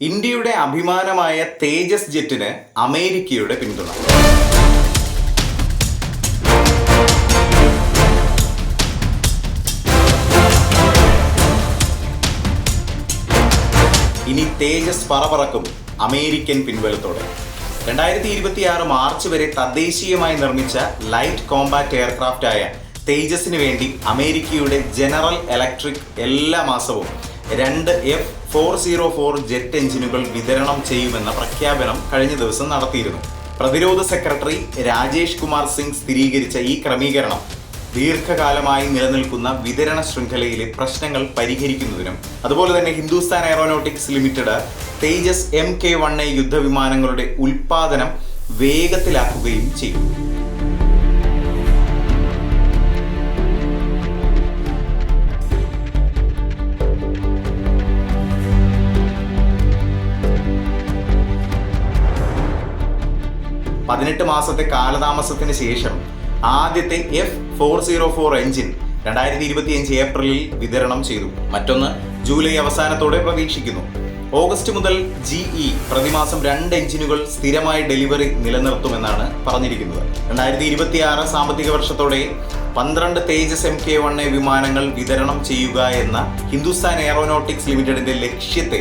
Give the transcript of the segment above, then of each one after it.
ഇന്ത്യയുടെ അഭിമാനമായ തേജസ് ജെറ്റിന് അമേരിക്കയുടെ പിന്തുണ. ഇനി തേജസ് പറപറക്കും അമേരിക്കൻ പിൻബലത്തോടെ രണ്ടായിരത്തി ഇരുപത്തിയാറ് മാർച്ച് വരെ തദ്ദേശീയമായി നിർമ്മിച്ച ലൈറ്റ് കോമ്പാറ്റ് എയർക്രാഫ്റ്റ് ആയ തേജസിന് വേണ്ടി അമേരിക്കയുടെ ജനറൽ ഇലക്ട്രിക് എല്ലാ മാസവും രണ്ട് F four zero four jet എഞ്ചിനുകൾ വിതരണം ചെയ്യുമെന്ന പ്രഖ്യാപനം കഴിഞ്ഞ ദിവസം നടത്തിയിരുന്നു. പ്രതിരോധ സെക്രട്ടറി രാജേഷ് കുമാർ സിംഗ് സ്ഥിരീകരിച്ച ഈ ക്രമീകരണം ദീർഘകാലമായി നിലനിൽക്കുന്ന വിതരണ ശൃംഖലയിലെ പ്രശ്നങ്ങൾ പരിഹരിക്കുന്നതിനും അതുപോലെ തന്നെ Hindustan aeronautics limited Tejas M K one A യുദ്ധവിമാനങ്ങളുടെ ഉൽപാദനം വേഗത്തിലാക്കുകയും ചെയ്യും പതിനെട്ട് മാസത്തെ കാലതാമസത്തിന് ശേഷം ആദ്യത്തെ F four zero four engine രണ്ടായിരത്തി ഇരുപത്തിയഞ്ച് ഏപ്രിലിൽ വിതരണം ചെയ്തു. മറ്റൊന്ന് ജൂലൈ അവസാനത്തോടെ പ്രതീക്ഷിക്കുന്നു. ഓഗസ്റ്റ് മുതൽ ജിഇ പ്രതിമാസം രണ്ട് എഞ്ചിനുകൾ സ്ഥിരമായി ഡെലിവറി നിലനിർത്തുമെന്നാണ് പറഞ്ഞിരിക്കുന്നത്. രണ്ടായിരത്തി ഇരുപത്തി ആറ് സാമ്പത്തിക വർഷത്തോടെ പന്ത്രണ്ട് Tejas M K one A വിമാനങ്ങൾ വിതരണം ചെയ്യുക എന്ന ഹിന്ദുസ്ഥാൻ എയറോനോട്ടിക്സ് ലിമിറ്റഡിന്റെ ലക്ഷ്യത്തെ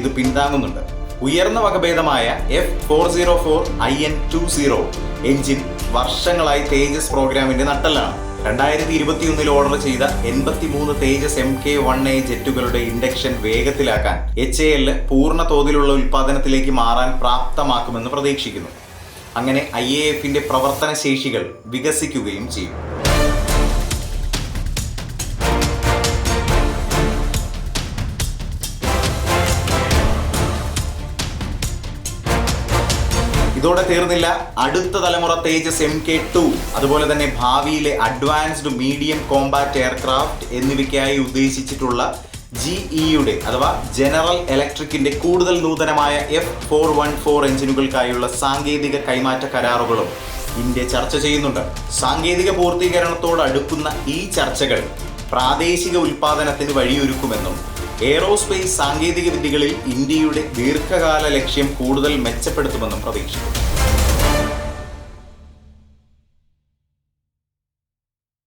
ഇത് പിന്താങ്ങുന്നുണ്ട് ഉയർന്ന വകഭേദമായ F four zero four I N two zero engine വർഷങ്ങളായി തേജസ് പ്രോഗ്രാമിന്റെ നട്ടലാണ് രണ്ടായിരത്തി ഇരുപത്തിയൊന്നിൽ ഓർഡർ ചെയ്ത എൺപത്തിമൂന്ന് Tejas M K one A ജെറ്റുകളുടെ induction വേഗത്തിലാക്കാൻ എച്ച് എ എൽ പൂർണ തോതിലുള്ള ഉൽപ്പാദനത്തിലേക്ക് മാറാൻ പ്രാപ്തമാക്കുമെന്ന് പ്രതീക്ഷിക്കുന്നു. അങ്ങനെ ഐ എ എഫിന്റെ പ്രവർത്തന ശേഷികൾ വികസിക്കുകയും ചെയ്യും. ഇതോടെ തീർന്നില്ല. അടുത്ത തലമുറ തേജസ് എം കെ ടു അതുപോലെ തന്നെ ഭാവിയിലെ അഡ്വാൻസ്ഡ് മീഡിയം കോമ്പാറ്റ് എയർക്രാഫ്റ്റ് എന്നിവയ്ക്കായി ഉദ്ദേശിച്ചിട്ടുള്ള ജി ഇയുടെ അഥവാ ജനറൽ ഇലക്ട്രിക്കിന്റെ കൂടുതൽ നൂതനമായ എഫ് ഫോർ വൺ ഫോർ എഞ്ചിനുകൾക്കായുള്ള സാങ്കേതിക കൈമാറ്റ കരാറുകളും ഇന്ത്യ ചർച്ച ചെയ്യുന്നുണ്ട്. സാങ്കേതിക പൂർത്തീകരണത്തോട് അടുക്കുന്ന ഈ ചർച്ചകൾ പ്രാദേശിക ഉൽപാദനത്തിന് വഴിയൊരുക്കുമെന്നും എയ്റോസ്പേസ് സാങ്കേതിക വിദ്യകളിൽ ഇന്ത്യയുടെ ദീർഘകാല ലക്ഷ്യം കൂടുതൽ മെച്ചപ്പെടുത്തുമെന്നും പ്രതീക്ഷിക്കുന്നു.